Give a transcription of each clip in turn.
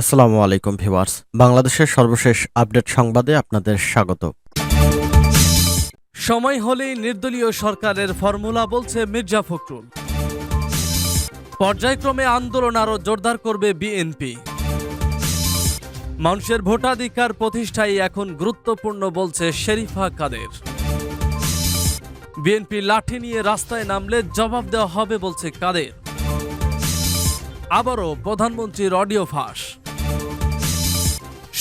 আসসালামু আলাইকুম ভিউয়ার্স। বাংলাদেশের সর্বশেষ আপডেট সংবাদে আপনাদের স্বাগত। সময় হলেই নির্দলীয় সরকারের ফর্মুলা বলছে মির্জা ফখরুল। পর্যায়ক্রমে আন্দোলন আরও জোরদার করবে বিএনপি। মানুষের ভোটাধিকার প্রতিষ্ঠাই এখন গুরুত্বপূর্ণ বলছে শেরিফা কাদের। বিএনপি লাঠি নিয়ে রাস্তায় নামলে জবাব দেওয়া হবে বলছে কাদের। আবারও প্রধানমন্ত্রীর অডিও ফাঁস।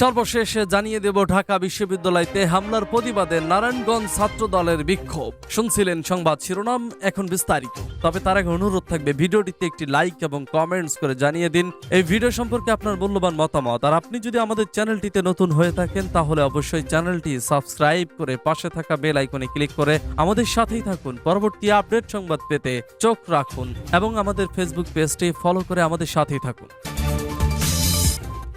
সর্বশেষ জানিয়ে দেব ঢাকা বিশ্ববিদ্যালয়তে হামলার প্রতিবাদে নারায়ণগঞ্জ ছাত্র দলের বিক্ষোভ। শুনছিলেন সংবাদ শিরোনাম, এখন বিস্তারিত। তবে তার আগে অনুরোধ থাকবে, ভিডিওটিতে একটি লাইক এবং কমেন্টস করে জানিয়ে দিন। এই ভিডিও সম্পর্কে আপনার মূল্যবান মতামত। আর আপনি যদি আমাদের চ্যানেলটিতে নতুন হয়ে থাকেন, তাহলে অবশ্যই চ্যানেলটি সাবস্ক্রাইব করে পাশে থাকা বেল আইকনে ক্লিক করে আমাদের সাথেই থাকুন। পরবর্তী আপডেট সংবাদ পেতে চোখ রাখুন এবং আমাদের ফেসবুক পেজটি ফলো করে আমাদের সাথেই থাকুন।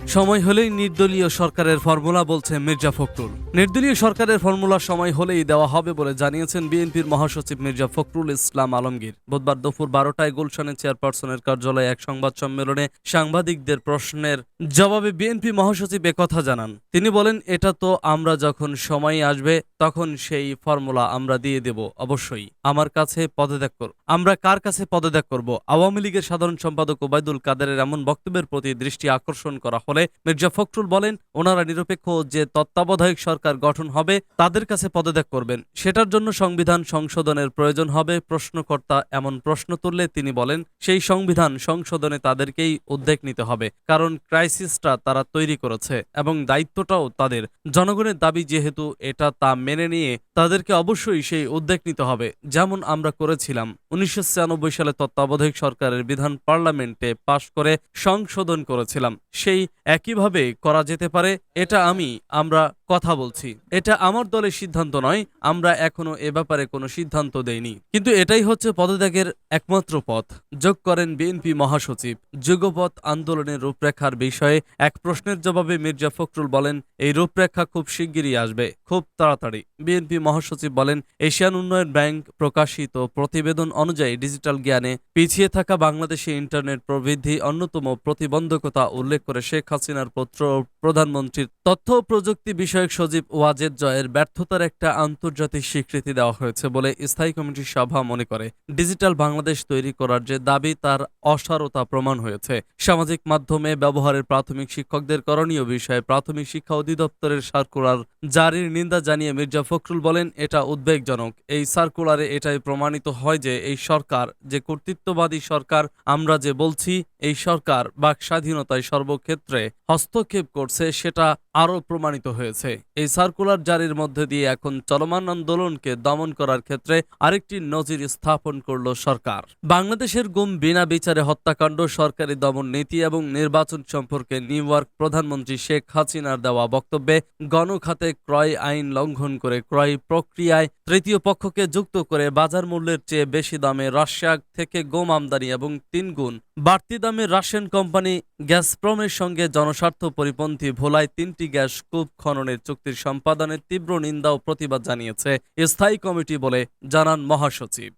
সময় হলেই নির্দলীয় সরকারের ফর্মুলা বলছে মির্জা ফখরুল। নির্দলীয় সরকারের ফর্মুলা সময় হলেই দেওয়া হবে বলে জানিয়েছেন বিএনপির মহাসচিব মির্জা ফখরুল ইসলাম আলমগীর। বুধবার দুপুর বারোটায় গুলশানে চেয়ারপারসনের কার্যালয়ে এক সংবাদ সম্মেলনে সাংবাদিকদের প্রশ্নের জবাবে বিএনপি মহাসচিব একথা জানান। তিনি বলেন, এটা তো আমরা যখন সময় আসবে, তখন সেই ফর্মুলা আমরা দিয়ে দেব, অবশ্যই। আমার কাছে পদত্যাগ কর আমরা কার কাছে পদত্যাগ করব? আওয়ামী লীগের সাধারণ সম্পাদক ওবায়দুল কাদেরের এমন বক্তব্যের প্রতি দৃষ্টি আকর্ষণ করা হলে মির্জা ফখরুল বলেন, ওনারা নিরপেক্ষ যে তত্ত্বাবধায়ক সরকার গঠন হবে, তাদের কাছে পদত্যাগ করবেন। সেটার জন্য সংবিধান সংশোধনের প্রয়োজন হবে, প্রশ্নকর্তা এমন প্রশ্ন তুললে তিনি বলেন, সেই সংবিধান সংশোধনে তাদেরকেই উদ্যোগ নিতে হবে, কারণ ক্রাইসিসটা তারা তৈরি করেছে এবং দায়িত্বটাও তাদের। জনগণের দাবি যেহেতু এটা তা মেনে নিয়ে তাদেরকে অবশ্যই সেই উদ্যোগ নিতে হবে, যেমন আমরা করেছিলাম। উনিশশো ছিয়ানব্বই সালে তত্ত্বাবধায়ক সরকারের বিধান পার্লামেন্টে পাশ করে সংশোধন করেছিলাম। সেই একইভাবে করা যেতে পারে এটা আমি আমরা কথা বলছি। এটা আমার দলের সিদ্ধান্ত নয়, আমরা এখনও এ ব্যাপারে কোনো সিদ্ধান্ত দেইনি। কিন্তু এটাই হচ্ছে পদত্যাগের একমাত্র পথ। যোগ করেন বিএনপি মহাসচিব। যুগপথ আন্দোলনের রূপরেখার বিষয়ে এক প্রশ্নের জবাবে মির্জা ফখরুল বলেন, এই রূপরেখা খুব শিগগিরই আসবে, খুব তাড়াতাড়ি। বিএনপি মহাসচিব বলেন, এশিয়ান উন্নয়ন ব্যাংক প্রকাশিত প্রতিবেদন অনুযায়ী ডিজিটাল জ্ঞানে পিছিয়ে থাকা বাংলাদেশে ইন্টারনেট প্রবৃদ্ধি অন্যতম প্রতিবন্ধকতা। উল্লেখ করে শেখ হাসিনার পুত্র প্রধানমন্ত্রীর তথ্য প্রযুক্তি প্রযুক্তি বিষয়ক সচিব ওয়াজেদ জয়ের ব্যর্থতার একটা আন্তর্জাতিক স্বীকৃতি দেওয়া হয়েছে বলে স্থায়ী কমিটির সভা মনে করে। ডিজিটাল বাংলাদেশ তৈরি করার যে দাবি, তার অসারতা প্রমাণ হয়েছে। সামাজিক মাধ্যমে ব্যবহারের প্রাথমিক শিক্ষকদের করণীয় বিষয়ে প্রাথমিক শিক্ষা অধিদপ্তরের সার্কুলার জারির নিন্দা জানিয়ে মির্জা ফখরুল বলেন, এটা উদ্বেগজনক। এই সার্কুলারে এটাই প্রমাণিত হয় যে এই সরকার, যে কর্তৃত্ববাদী সরকার, আমরা যে বলছি, এই সরকার বাক স্বাধীনতায় সর্বক্ষেত্রে হস্তক্ষেপ করছে, সেটা আরও প্রমাণিত হয়েছে। এই সার্কুলার জারির মধ্যে দিয়ে এখন চলমান আন্দোলনকে দমন করার ক্ষেত্রে আরেকটি নজির স্থাপন করল সরকার। বাংলাদেশের গুম বিনা বিচারে হত্যাকাণ্ড, সরকারি দমন নীতি এবং নির্বাচন সম্পর্কে নিউ ইয়র্ক প্রধানমন্ত্রী শেখ হাসিনার দেওয়া বক্তব্যে গণখাতে ক্রয় আইন লঙ্ঘন করে ক্রয় প্রক্রিয়ায় তৃতীয় পক্ষকে যুক্ত করে বাজার মূল্যের চেয়ে বেশি দামে রাশিয়া থেকে গম আমদানি এবং তিন গুণ বাড়তি দামে রাশিয়ান কোম্পানি গ্যাসপ্রমের সঙ্গে জনস্বার্থ পরিপন্থী ভোলায় তিনটি গ্যাস কূপ খননের চুক্তির সম্পাদনের তীব্র নিন্দা ও প্রতিবাদ জানিয়েছে স্থায়ী কমিটি বলে জানান মহাসচিব।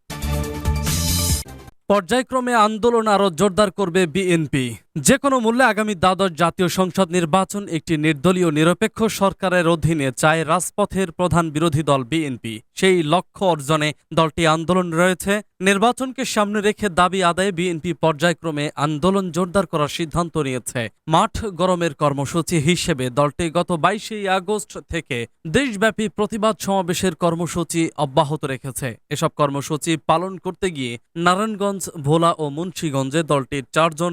পর্যায়ক্রমে আন্দোলন আরও জোরদার করবে বিএনপি। যে কোনো মূল্যে আগামী দ্বাদশ জাতীয় সংসদ নির্বাচন একটি নির্দলীয় নিরপেক্ষ সরকারের অধীনে চায় রাজপথের প্রধান বিরোধী দল বিএনপি। সেই লক্ষ্য অর্জনে দলটি আন্দোলন রয়েছে। নির্বাচনকে সামনে রেখে দাবি আদায়ে বিএনপি পর্যায়ক্রমে আন্দোলন জোরদার করার সিদ্ধান্ত নিয়েছে। মাঠ গরমের কর্মসূচি হিসেবে দলটি গত বাইশে আগস্ট থেকে দেশব্যাপী প্রতিবাদ সমাবেশের কর্মসূচি অব্যাহত রেখেছে। এসব কর্মসূচি পালন করতে গিয়ে নারায়ণগঞ্জ, ভোলা ও মুন্সীগঞ্জে দলটির চারজন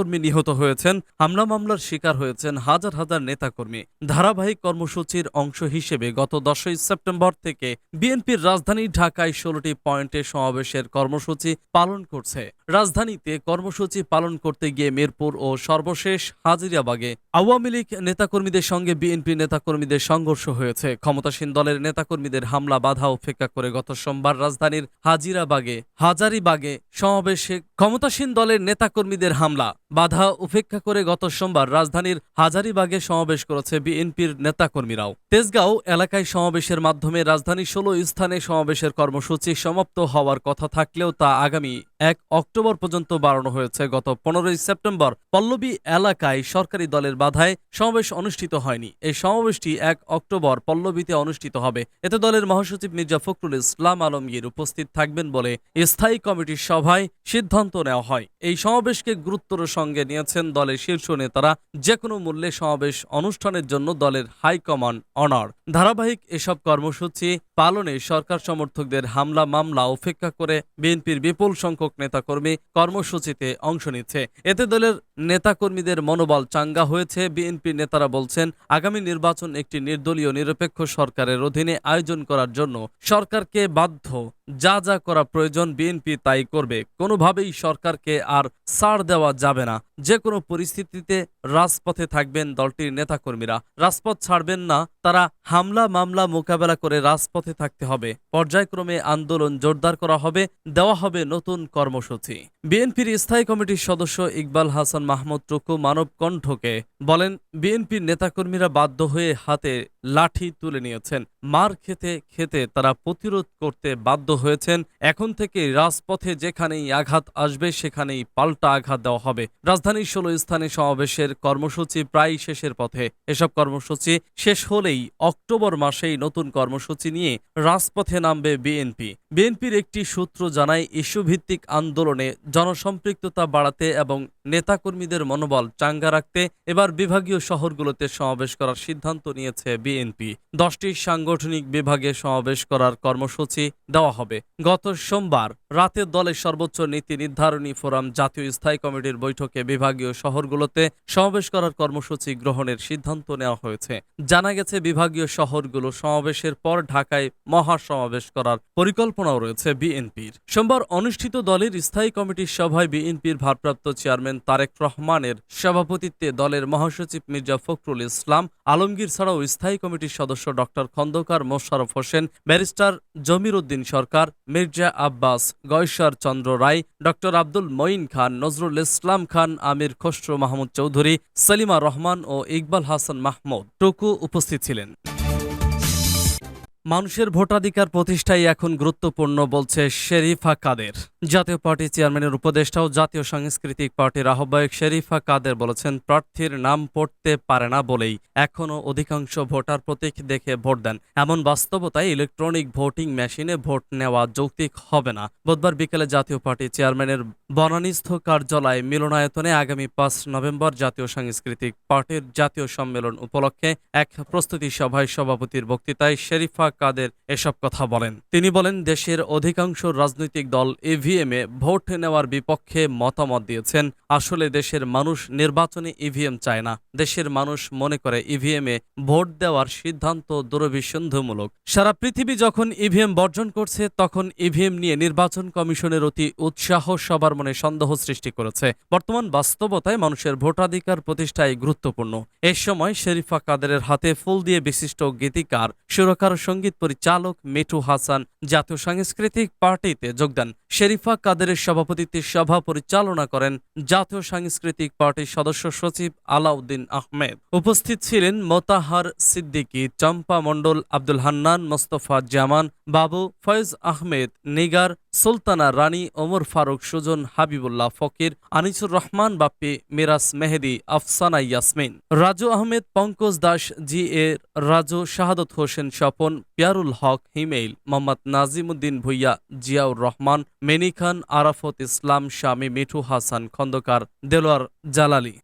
নেতাকর্মী নিহত হয়েছেন, হামলা মামলার শিকার হয়েছেন হাজার হাজার নেতাকর্মী। ধারাবাহিক কর্মসূচির অংশ হিসেবে গত দশই সেপ্টেম্বর থেকে বিএনপির রাজধানী ঢাকায় ষোলোটি পয়েন্টে সমাবেশের কর্মসূচি পালন করছে। রাজধানীতে কর্মসূচি পালন করতে গিয়ে মিরপুর ও সর্বশেষ হাজিরাবাগে আওয়ামী লীগ নেতাকর্মীদের সঙ্গে বিএনপি নেতাকর্মীদের সংঘর্ষ হয়েছে। ক্ষমতাসীন দলের নেতাকর্মীদের হামলা, বাধা উপেক্ষা করে গত সোমবার রাজধানীর হাজিরাবাগে, হাজারিবাগে সমাবেশে ক্ষমতাসীন দলের নেতাকর্মীদের হামলা। বাধা উপেক্ষা করে গত সোমবার রাজধানীর হাজারিবাগে সমাবেশ করেছে বিএনপির নেতাকর্মীরাও। তেজগাঁও এলাকায় সমাবেশের মাধ্যমে রাজধানীর ষোলো স্থানে সমাবেশের কর্মসূচি সমাপ্ত হওয়ার কথা থাকলেও তা আগামী এক অক্টোবর পর্যন্ত বাড়ানো হয়েছে। গত পনেরোই সেপ্টেম্বর পল্লবী এলাকায় সরকারি দলের বাধায় সমাবেশ অনুষ্ঠিত হয়নি। এই সমাবেশটি এক অক্টোবর পল্লবীতে অনুষ্ঠিত হবে। এতে দলের মহাসচিব মির্জা ফখরুল ইসলাম আলমগীর উপস্থিত থাকবেন বলে স্থায়ী কমিটির সভায় সিদ্ধান্ত নেওয়া হয়। এই সমাবেশকে গুরুত্বর সঙ্গে নিয়েছেন দলের শীর্ষ নেতারা। যে কোনো মূল্যে সমাবেশ অনুষ্ঠানের জন্য দলের হাইকমান্ড অনার। ধারাবাহিক এসব কর্মসূচি পালনে সরকার সমর্থকদের হামলা মামলা উপেক্ষা করে বিএনপির বিপুল সংখ্যক নেতাকর্মী কর্মসূচিতে অংশ নিচ্ছে। এতে দলের নেতাকর্মীদের মনোবল চাঙ্গা হয়েছে। বিএনপি নেতারা বলছেন, আগামী নির্বাচন একটি নির্দলীয় নিরপেক্ষ সরকারের অধীনে আয়োজন করার জন্য সরকারকে বাধ্য যা যা করা প্রয়োজন বিএনপি তাই করবে। কোনোভাবেই সরকারকে আর ছাড় দেওয়া যাবে না। যে কোনো পরিস্থিতিতে রাজপথে থাকবেন দলটির নেতাকর্মীরা। রাজপথ ছাড়বেন না, তারা হামলা মামলা মোকাবেলা করে রাজপথে থাকতে হবে। পর্যায়ক্রমে আন্দোলন জোরদার করা হবে, দেওয়া হবে নতুন কর্মসূচি। বিএনপির স্থায়ী কমিটির সদস্য ইকবাল হাসান মাহমুদ টুকু মানব কণ্ঠকে বলেন, বিএনপির নেতাকর্মীরা বাধ্য হয়ে হাতে লাঠি তুলে নিয়েছেন। মার খেতে খেতে তারা প্রতিরোধ করতে বাধ্য হয়েছেন। এখন থেকে রাজপথে যেখানেই আঘাত আসবে, সেখানেই পাল্টা আঘাত দেওয়া হবে। রাজধানীর ষোলো স্থানে সমাবেশের কর্মসূচি প্রায় শেষের পথে। এসব কর্মসূচি শেষ হলেই অক্টোবর মাসেই নতুন কর্মসূচি নিয়ে রাজপথে নামবে বিএনপি। বিএনপির একটি সূত্র জানায়, ইস্যুভিত্তিক আন্দোলনে জনসম্পৃক্ততা বাড়াতে এবং নেতাকর্মীদের মনোবল চাঙ্গা রাখতে এবার বিভাগীয় শহরগুলোতে সমাবেশ করার সিদ্ধান্ত নিয়েছে বিএনপি। দশটি সাংগঠনিক বিভাগে সমাবেশ করার কর্মসূচি দেওয়া হবে। গত সোমবার রাতে দলের সর্বোচ্চ নীতি নির্ধারণী ফোরাম জাতীয় স্থায়ী কমিটির বৈঠকে বিভাগীয় শহরগুলোতে সমাবেশ করার কর্মসূচি গ্রহণের সিদ্ধান্ত নেওয়া হয়েছে। জানা গেছে, বিভাগীয় শহরগুলো সমাবেশের পর ঢাকায় মহাসমাবেশ করার পরিকল্পনাও রয়েছে বিএনপির। সোমবার অনুষ্ঠিত দলের স্থায়ী কমিটির সভায় বিএনপির ভারপ্রাপ্ত চেয়ারম্যান তারেক রহমানের সভাপতিত্বে দলের মহাসচিব মির্জা ফখরুল ইসলাম, আলমগীর ছাড়াও স্থায়ী কমিটির সদস্য doctor Khondokar Mosharraf Hossain, barrister Jamir Uddin Sarkar, Mirza Abbas, Gayeshwar Chandra Roy, doctor Abdul Moyeen Khan, Nazrul Islam Khan, Amir Khasru Mahmud Chowdhury, Selima Rahman ও ইকবাল হাসান মাহমুদ টুকু উপস্থিত ছিলেন। মানুষের ভোটাধিকার প্রতিষ্ঠাই এখন গুরুত্বপূর্ণ, বলছে শেরিফা কাদের। জাতীয় পার্টি চেয়ারম্যানের উপদেষ্টা ও জাতীয় সাংস্কৃতিক পার্টির আহ্বায়ক শেরিফা কাদের বলেছেন, প্রার্থীর নাম পড়তে পারে না বলেই এখনও অধিকাংশ ভোটার প্রতীক দেখে ভোট দেন। এমন বাস্তবতায় ইলেকট্রনিক ভোটিং মেশিনে ভোট নেওয়া যৌক্তিক হবে না। বুধবার বিকেলে জাতীয় পার্টি চেয়ারম্যানের বনানীস্থ কার্যালয় মিলনায়তনে আগামী পাঁচ নভেম্বর জাতীয় সাংস্কৃতিক পার্টির জাতীয় সম্মেলন উপলক্ষে এক প্রস্তুতি সভায় সভাপতির বক্তৃতায় শেরিফা কাদের এসব কথা বলেন। তিনি বলেন, দেশের অধিকাংশ রাজনৈতিক দল ইভিএম ভোট নেওয়ার বিপক্ষে মতামত দিয়েছেন। আসলে দেশের মানুষ নির্বাচনে ইভিএম চায় না। দেশের মানুষ মনে করে ইভিএম ভোট দেওয়ার সিদ্ধান্ত দুরভিসন্ধমূলক সারা পৃথিবী যখন ইভিএম বর্জন করছে, তখন ইভিএম নিয়ে নির্বাচন কমিশনের অতি উৎসাহ সবার মনে সন্দেহ সৃষ্টি করেছে। বর্তমান বাস্তবতায় মানুষের ভোটাধিকার প্রতিষ্ঠায় গুরুত্বপূর্ণ। এ সময় শেরিফা কাদেরের হাতে ফুল দিয়ে বিশিষ্ট গীতিকার, সুরকার সংগীত পরিচালক মিঠু হাসান জাতীয় সাংস্কৃতিক পার্টিতে যোগদান শেরিফা কাদেরের সভাপতিত্বে সভা পরিচালনা করেন জাতীয় সাংস্কৃতিক পার্টির সদস্য সচিব আলাউদ্দিন আহমেদ। উপস্থিত ছিলেন মোতাহার সিদ্দিকী, চম্পা মণ্ডল আব্দুল হান্নান, মোস্তফা জামান, বাবু ফয়েজ আহমেদ, নিগার সুলতানা রানী ওমর ফারুক সুজন হাবিবুল্লাহ ফকির, আনিসুর রহমান বাপ্পি, মিরাজ মেহেদি, আফসানা ইয়াসমিন। রাজু আহমেদ, পঙ্কজ দাস জি এ রাজু, শাহাদত হোসেন স্বপন, পিয়ারুল হক, হিমেইল, মোহাম্মদ নাজিমুদ্দিন ভুইয়া, জিয়াউর রহমান, মেনি খান, আরাফত ইসলাম স্বামী মিঠু হাসান খন্দকার, দেলোয়ার জালালি।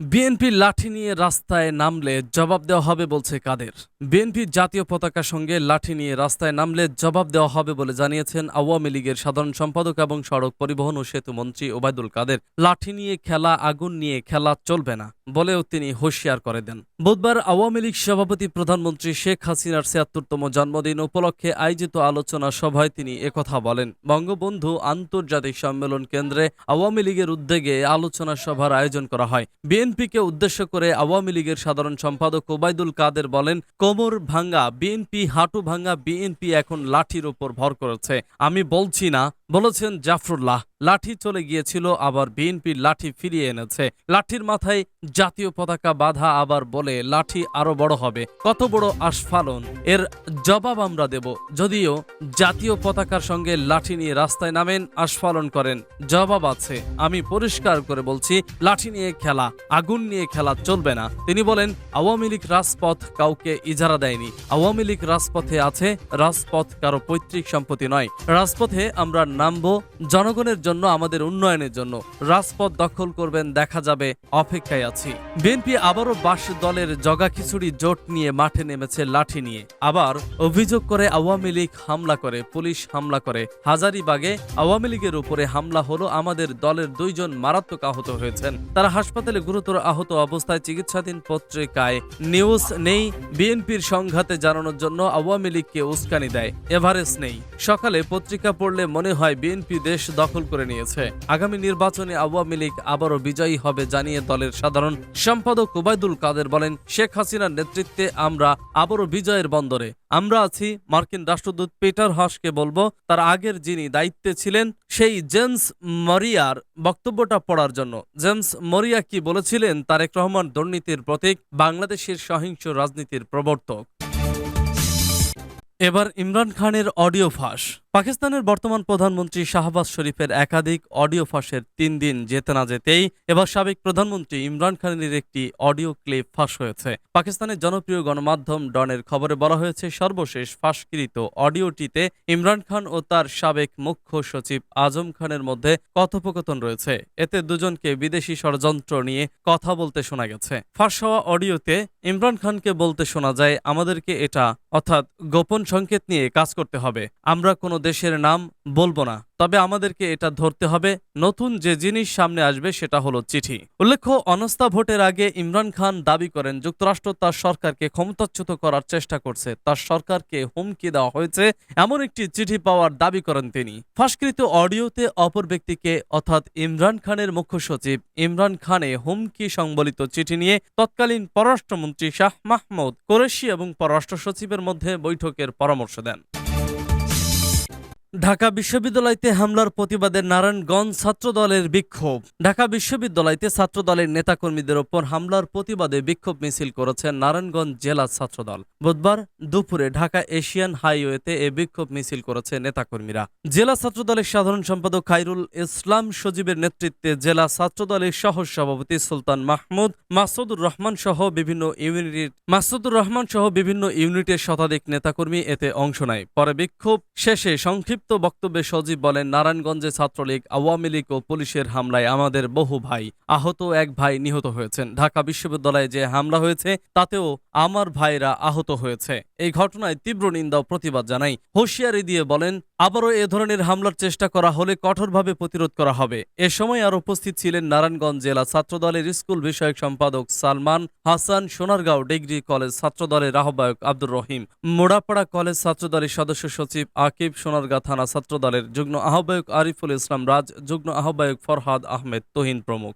বিএনপি লাঠি নিয়ে রাস্তায় নামলে জবাব দেওয়া হবে বলছে কাদের। বিএনপি জাতীয় পতাকার সঙ্গে লাঠি নিয়ে রাস্তায় নামলে জবাব দেওয়া হবে বলে জানিয়েছেন আওয়ামী লীগের সাধারণ সম্পাদক এবং সড়ক পরিবহন ও সেতু মন্ত্রী ওবায়দুল কাদের। লাঠি নিয়ে খেলা, আগুন নিয়ে খেলা চলবে না বলেও তিনি হুঁশিয়ার করে দেন। বুধবার আওয়ামী লীগ সভাপতি প্রধানমন্ত্রী শেখ হাসিনার ছিয়াত্তরতম জন্মদিন উপলক্ষে আয়োজিত আলোচনা সভায় তিনি একথা বলেন। বঙ্গবন্ধু আন্তর্জাতিক সম্মেলন কেন্দ্রে আওয়ামী লীগের উদ্যোগে আলোচনা সভার আয়োজন করা হয়। বিএনপিকে উদ্দেশ্য করে আওয়ামী লীগের সাধারণ সম্পাদক ওবায়দুল কাদের বলেন, কোমর ভাঙ্গা বিএনপি হাঁটু ভাঙ্গা বিএনপি এখন লাঠির ওপর ভর করেছে। আমি বলছি না বলেছেন জাফরুল্লাহ। লাঠি চলে গিয়েছিল, আবার বিএনপির লাঠি ফিরিয়ে এনেছে। লাঠির মাথায় জাতীয় পতাকা বাঁধা আবার বলে লাঠি আরও বড় হবে। কত বড় আস্ফালন। এর জবাব আমরা দেব। যদিও জাতীয় পতাকার সঙ্গে লাঠি নিয়ে রাস্তায় নামেন, আস্ফালন করেন। জবাব আছে। আমি পরিষ্কার করে বলছি, লাঠি নিয়ে খেলা, আগুন নিয়ে খেলা চলবে না। তিনি বলেন, আওয়ামী লীগ রাজপথ কাউকে ইজারা দেয়নি। আওয়ামী লীগ রাজপথে আছে, রাজপথ কারও পৈতৃক সম্পত্তি নয়। রাজপথে আমরা নামবো। জনগণের জন্য, আমাদের উন্নয়নের জন্য। রাজপথ দখল করবেন, দেখা যাবে, অপেক্ষায় আছি। বিএনপি আবারও বাস দলের জগা খিচুড়ি জোট নিয়ে মাঠে নেমেছে লাঠি নিয়ে। আবার অভিযোগ করে আওয়ামী লীগ হামলা করে, পুলিশ হামলা করে। হাজারিবাগে আওয়ামী লীগের উপরে হামলা হলো আমাদের দলের দুইজন মারাত্মক আহত হয়েছেন। তারা হাসপাতালে গুরুতর আহত অবস্থায় চিকিৎসাধীন পত্রিকায় নিউজ নেই। বিএনপির সংঘাতে জানানোর জন্য আওয়ামী লীগকে উস্কানি দেয়। এভারেস্ট নেই। সকালে পত্রিকা পড়লে মনে হয় বিএনপি দেশ দখল করে নিয়েছে। আগামী নির্বাচনে আওয়ামী লীগ আবারও বিজয়ী হবে জানিয়ে দলের সাধারণ সম্পাদক ওবায়দুল কাদের বলেন, শেখ হাসিনার নেতৃত্বে আমরা আবারও বিজয়ের বন্দরে। আমরা আছি মার্কিন রাষ্ট্রদূত পিটার হাসকে বলব, তার আগের যিনি দায়িত্বে ছিলেন, সেই জেমস মরিয়ার বক্তব্যটা পড়ার জন্য। জেমস মরিয়া কি বলেছিলেন, তারেক রহমান দুর্নীতির প্রতীক, বাংলাদেশের সহিংস রাজনীতির প্রবর্তক। এবার ইমরান খানের অডিও ফাঁস। পাকিস্তানের বর্তমান প্রধানমন্ত্রী শাহবাজ শরীফের একাধিক অডিও ফাঁসের তিন দিন যেতে না যেতেই এবার সাবেক প্রধানমন্ত্রী ইমরান খানের একটি অডিও ক্লিপ ফাঁস হয়েছে। পাকিস্তানের জনপ্রিয় গণমাধ্যম ডনের খবরে বলা হয়েছে, সর্বশেষ ফাঁসকৃত অডিওটিতে ইমরান খান ও তার সাবেক মুখ্য সচিব আজম খানের মধ্যে কথোপকথন রয়েছে। এতে দুজনকে বিদেশি ষড়যন্ত্র নিয়ে কথা বলতে শোনা গেছে। ফাঁস হওয়া অডিওতে ইমরান খানকে বলতে শোনা যায়, আমাদেরকে এটা, অর্থাৎ গোপন সংকেত নিয়ে কাজ করতে হবে। আমরা কোনো দেশের নাম বলব না। তবে আমাদেরকে এটা ধরতে হবে, নতুন যে জিনিস সামনে আসবে সেটা হলো চিঠি। উল্লেখ্য অনাস্থা ভোটের আগে ইমরান খান দাবি করেন, যুক্তরাষ্ট্র তার সরকারকে ক্ষমতাচ্যুত করার চেষ্টা করছে। তার সরকারকে হুমকি দেওয়া হয়েছে, এমন একটি চিঠি পাওয়ার দাবি করেন তিনি। ফাঁসকৃত অডিওতে অপর ব্যক্তিকে, অর্থাৎ ইমরান খানের মুখ্য সচিব ইমরান খানে হুমকি সংবলিত চিঠি নিয়ে তৎকালীন পররাষ্ট্রমন্ত্রী শাহ মাহমুদ কোরেশি এবং পররাষ্ট্র সচিবের মধ্যে বৈঠকের পরামর্শ দেন। ঢাকা বিশ্ববিদ্যালয়তে হামলার প্রতিবাদে নারায়ণগঞ্জ ছাত্রদলের বিক্ষোভ। ঢাকা বিশ্ববিদ্যালয়তে ছাত্রদলের নেতাকর্মীদের ওপর হামলার প্রতিবাদে বিক্ষোভ মিছিল করেছে নারায়ণগঞ্জ জেলা ছাত্রদল। বুধবার দুপুরে ঢাকা এশিয়ান হাইওয়েতে এ বিক্ষোভ মিছিল করেছে নেতাকর্মীরা। জেলা ছাত্রদলের সাধারণ সম্পাদক খাইরুল ইসলাম সজীবের নেতৃত্বে জেলা ছাত্রদলের সহ সভাপতি সুলতান মাহমুদ, মাসুদুর রহমান সহ বিভিন্ন ইউনিট মাসুদুর রহমান সহ বিভিন্ন ইউনিটের শতাধিক নেতাকর্মী এতে অংশ নেয়। পরে বিক্ষোভ শেষে সংক্ষিপ্ত বক্তব্যে সজীব বলেন, নারায়ণগঞ্জে ছাত্রলীগ, আওয়ামী লীগ ও পুলিশের হামলায় আমাদের বহু ভাই, আহত এক ভাই নিহত হয়েছেন। ঢাকা বিশ্ববিদ্যালয়ে যে হামলা হয়েছে, তাতেও আমার ভাইরা আহত হয়েছে। এই ঘটনায় তীব্র নিন্দা প্রতিবাদ জানাই। হুঁশিয়ারি দিয়ে বলেন আবারও এ ধরনের হামলার চেষ্টা করা হলে কঠোরভাবে প্রতিরোধ করা হবে। এ সময় আর উপস্থিত ছিলেন নারায়ণগঞ্জ জেলা ছাত্রদলের স্কুল বিষয়ক সম্পাদক সালমান হাসান, সোনারগাঁও ডিগ্রি কলেজ ছাত্রদলের আহ্বায়ক আব্দুর রহিম, মোড়াপাড়া কলেজ ছাত্রদলের সদস্য সচিব আকিব সোনারগাঁ থানা ছাত্রদলের যুগ্ম আহ্বায়ক আরিফুল ইসলাম রাজ, যুগ্ম আহ্বায়ক ফরহাদ আহমেদ, তহিন প্রমুখ।